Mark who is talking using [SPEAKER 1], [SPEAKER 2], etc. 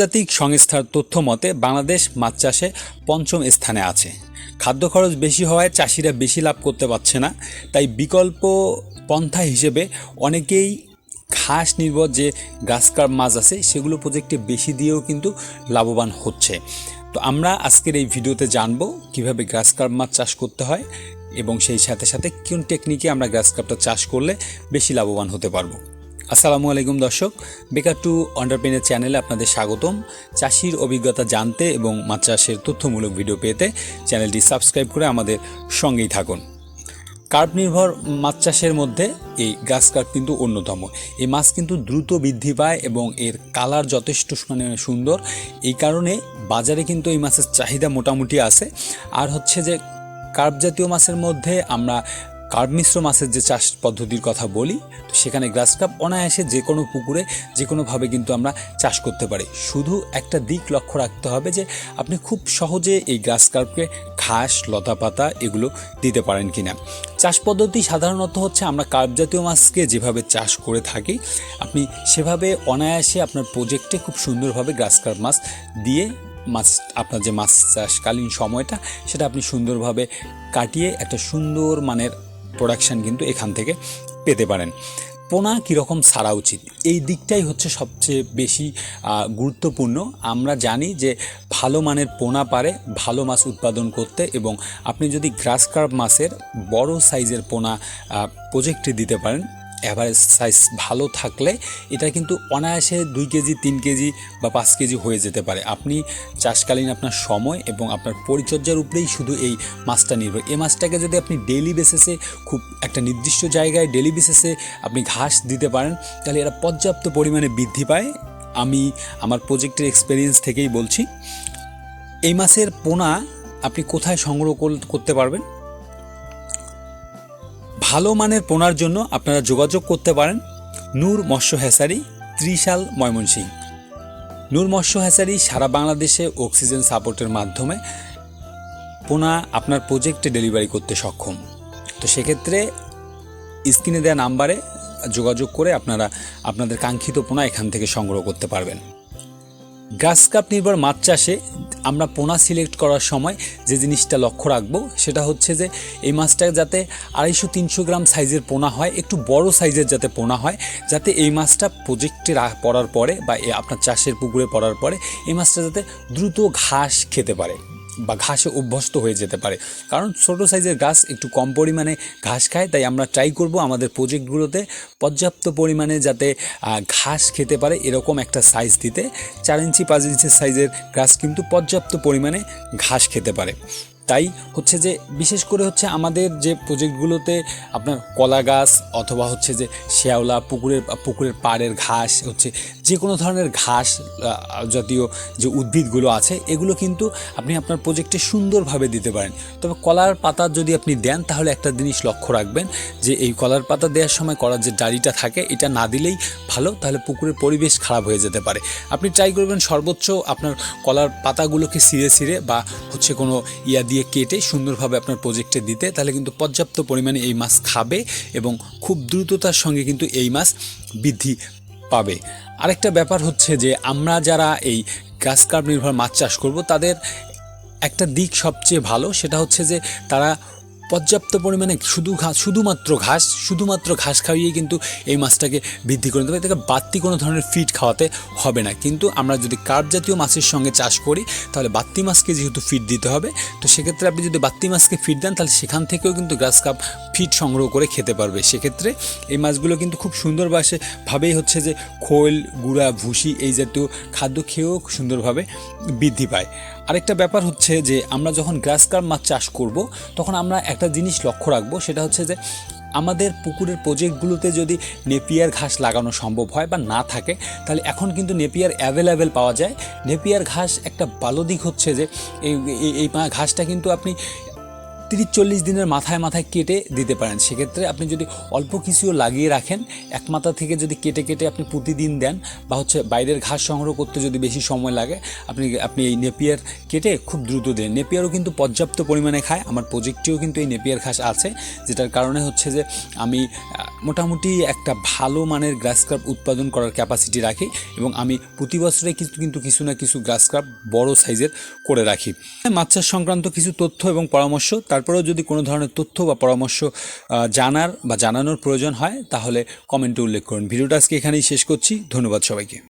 [SPEAKER 1] আন্তর্জাতিক সংস্থার তথ্য মতে, বাংলাদেশ মাছ চাষে পঞ্চম স্থানে আছে। খাদ্য খরচ বেশি হওয়ায় চাষিরা বেশি লাভ করতে পারছে না। তাই বিকল্প পন্থা হিসেবে অনেকেই ঘাস নির্ভর যে গাছকার মাছ আছে, সেগুলো প্রজেক্টে বেশি দিয়েও কিন্তু লাভবান হচ্ছে। তো আমরা আজকের এই ভিডিওতে জানব কীভাবে গ্রাস কার্প মাছ চাষ করতে হয় এবং সেই সাথে সাথে কোন টেকনিকে আমরা গ্রাস কার্পটা চাষ করলে বেশি লাভবান হতে পারব। আসসালামু আলাইকুম দর্শক, বেকার টু অন্ডারপেনের চ্যানেলে আপনাদের স্বাগতম। চাষির অভিজ্ঞতা জানতে এবং মাছ চাষের তথ্যমূলক ভিডিও পেতে চ্যানেলটি সাবস্ক্রাইব করে আমাদের সঙ্গেই থাকুন। কার্প নির্ভর মাছ চাষের মধ্যে এই গ্রাস কার্প কিন্তু অন্যতম। এই মাছ কিন্তু দ্রুত বৃদ্ধি পায় এবং এর কালার যথেষ্ট মানে সুন্দর। এই কারণে বাজারে কিন্তু এই মাছের চাহিদা মোটামুটি আছে। আর হচ্ছে যে কার্প জাতীয় মাছের মধ্যে আমরা কার্প মিশ্র মাছের যে চাষ পদ্ধতির কথা বলি, তো সেখানে গ্রাস কাপ অনায়াসে যে কোনো পুকুরে, যে কোনোভাবে কিন্তু আমরা চাষ করতে পারি। শুধু একটা দিক লক্ষ্য রাখতে হবে যে, আপনি খুব সহজে এই গ্রাস কার্পকে ঘাস, লতা পাতা এগুলো দিতে পারেন কিনা। চাষ পদ্ধতি সাধারণত হচ্ছে আমরা কার্প জাতীয় মাছকে যেভাবে চাষ করে থাকি, আপনি সেভাবে অনায়াসে আপনার প্রজেক্টে খুব সুন্দরভাবে গ্রাস কার্প মাছ দিয়ে মাছ, আপনার যে মাছ চাষকালীন সময়টা, সেটা আপনি সুন্দরভাবে কাটিয়ে একটা সুন্দর মানের প্রোডাকশান কিন্তু এখান থেকে পেতে পারেন। পোনা কীরকম সারা উচিত? এই দিকটাই হচ্ছে সবচেয়ে বেশি গুরুত্বপূর্ণ। আমরা জানি যে ভালো মানের পোনা পারে ভালো মাছ উৎপাদন করতে এবং আপনি যদি গ্রাস কার্প মাছের বড় সাইজের পোনা প্রজেক্টে দিতে পারেন অ্যাভারেজ সাইজ ভালো থাকলে এটা কিন্তু অনায়াসে দুই কেজি, তিন কেজি বা পাঁচ কেজি হয়ে যেতে পারে। আপনি চাষকালীন আপনার সময় এবং আপনার পরিচর্যার উপরেই শুধু এই মাছটা নির্ভর। এই মাছটাকে যদি আপনি ডেইলি বেসিসে খুব একটা নির্দিষ্ট জায়গায় ডেইলি বেসিসে আপনি ঘাস দিতে পারেন, তাহলে এরা পর্যাপ্ত পরিমাণে বৃদ্ধি পায়। আমি আমার প্রজেক্টের এক্সপিরিয়েন্স থেকেই বলছি। এই মাছের পোনা আপনি কোথায় সংগ্রহ কর- করতে পারবেন? ভালো মানের পোনার জন্য আপনারা যোগাযোগ করতে পারেন নূর মৎস্য হ্যাসারি, ত্রিশাল ময়মনসিং নূর মৎস্য হ্যাসারি সারা বাংলাদেশে অক্সিজেন সাপোর্টের মাধ্যমে পোনা আপনার প্রজেক্টে ডেলিভারি করতে সক্ষম। তো সেক্ষেত্রে স্ক্রিনে দেওয়া নাম্বারে যোগাযোগ করে আপনারা আপনাদের কাঙ্ক্ষিত পোনা এখান থেকে সংগ্রহ করতে পারবেন। গ্রাস কাপ নির্ভর মাছ চাষে আমরা পোনা সিলেক্ট করার সময় যে জিনিসটা লক্ষ্য রাখব, সেটা হচ্ছে যে এই মাছটা যাতে আড়াইশো তিনশো গ্রাম সাইজের পোনা হয়, একটু বড় সাইজের যাতে পোনা হয়, যাতে এই মাছটা প্রজেক্টে পড়ার পরে বা আপনার চাষের পুকুরে পড়ার পরে এই মাছটা যাতে দ্রুত ঘাস খেতে পারে। বা ঘাসে অভ্যস্ত হয়ে যেতে পারে। কারণ ছোটো সাইজের গাছ একটু কম পরিমাণে ঘাস খায়, তাই আমরা ট্রাই করব আমাদের প্রজেক্টগুলোতে পর্যাপ্ত পরিমাণে যাতে ঘাস খেতে পারে এরকম একটা সাইজ দিতে। চার ইঞ্চি, পাঁচ ইঞ্চি সাইজের গাছ কিন্তু পর্যাপ্ত পরিমাণে ঘাস খেতে পারে। তাই হচ্ছে যে বিশেষ করে হচ্ছে আমাদের যে প্রজেক্টগুলোতে আপনার কলা গাছ অথবা হচ্ছে যে শেওলা পুকুরের পুকুরের পাড়ের ঘাস, হচ্ছে যে কোনো ধরনের ঘাস জাতীয় যে উদ্ভিদগুলো আছে, এগুলো কিন্তু আপনি আপনার প্রজেক্টে সুন্দরভাবে দিতে পারেন। তবে কলার পাতা যদি আপনি দেন, তাহলে একটা জিনিস লক্ষ্য রাখবেন যে এই কলার পাতা দেওয়ার সময় কলার যে ডাড়িটা থাকে, এটা না দিলেই ভালো, তাহলে পুকুরের পরিবেশ খারাপ হয়ে যেতে পারে। আপনি ট্রাই করবেন সর্বোচ্চ আপনার কলার পাতাগুলোকে ছিঁড়ে ছিঁড়ে বা হচ্ছে কোনো ইয়া দিয়ে কেটে সুন্দরভাবে আপনার প্রজেক্টে দিতে, তাহলে কিন্তু পর্যাপ্ত পরিমাণে এই মাছ খাবে এবং খুব দ্রুততার সঙ্গে কিন্তু এই মাছ বৃদ্ধি পাবে। আরেকটা ব্যাপার হচ্ছে যে, আমরা যারা এই গাছ কার্প নির্ভর মাছ চাষ করব, তাদের একটা দিক সবচেয়ে ভালো, সেটা হচ্ছে যে, তারা পর্যাপ্ত পরিমাণে শুধু ঘাস শুধুমাত্র ঘাস শুধুমাত্র ঘাস খাইয়েই কিন্তু এই মাছটাকে বৃদ্ধি করে দেবে এটাকে বাড়তি কোনো ধরনের ফিড খাওয়াতে হবে না। কিন্তু আমরা যদি কার্প জাতীয় মাছের সঙ্গে চাষ করি, তাহলে বাত্তি মাছকে যেহেতু ফিড দিতে হবে, তো সেক্ষেত্রে আপনি যদি বাত্তি মাছকে ফিড দেন, তাহলে সেখান থেকেও কিন্তু গ্রাস কাপ ফিড সংগ্রহ করে খেতে পারবে। সেক্ষেত্রে এই মাছগুলো কিন্তু খুব সুন্দরভাবে ভাবেই হচ্ছে যে খোল, গুঁড়া, ভুসি এই জাতীয় খাদ্য খেয়েও সুন্দরভাবে বৃদ্ধি পায়। আরেকটা ব্যাপার হচ্ছে যে আমরা যখন গ্রাস কার্প মাছ চাষ করব, তখন আমরা একটা জিনিস লক্ষ্য রাখব, সেটা হচ্ছে যে আমাদের পুকুরের প্রজেক্টগুলোতে যদি নেপিয়ার ঘাস লাগানো সম্ভব হয় বা না থাকে, তাহলে এখন কিন্তু নেপিয়ার অ্যাভেলেবেল পাওয়া যায়। নেপিয়ার ঘাস একটা ভালো দিক হচ্ছে যে এই, এই- এই ঘাসটা কিন্তু আপনি তিরিশ চল্লিশ দিনের মাথায় মাথায় কেটে দিতে পারেন। সেক্ষেত্রে আপনি যদি অল্প কিছুও লাগিয়ে রাখেন, এক মাথা থেকে যদি কেটে কেটে আপনি প্রতিদিন দেন বা হচ্ছে বাইরের ঘাস সংগ্রহ করতে যদি বেশি সময় লাগে, আপনি আপনি এই নেপিয়ার কেটে খুব দ্রুত দেন। নেপিয়ারও কিন্তু পর্যাপ্ত পরিমাণে খায়। আমার প্রজেক্টেও কিন্তু এই নেপিয়ার ঘাস আছে, যেটার কারণে হচ্ছে যে আমি মোটামুটি একটা ভালো মানের গ্রাস কার্প উৎপাদন করার ক্যাপাসিটি রাখি এবং আমি প্রতি বছরে কিন্তু কিন্তু কিছু না কিছু গ্রাস বড় সাইজের করে রাখি। মাছ চাষ সংক্রান্ত কিছু তথ্য এবং পরামর্শ, তারপরেও যদি কোনো ধরনের তথ্য বা পরামর্শ জানার বা জানানোর প্রয়োজন হয়, তাহলে কমেন্টে উল্লেখ করুন। ভিডিওটা আজকে এখানেই শেষ করছি। ধন্যবাদ সবাইকে।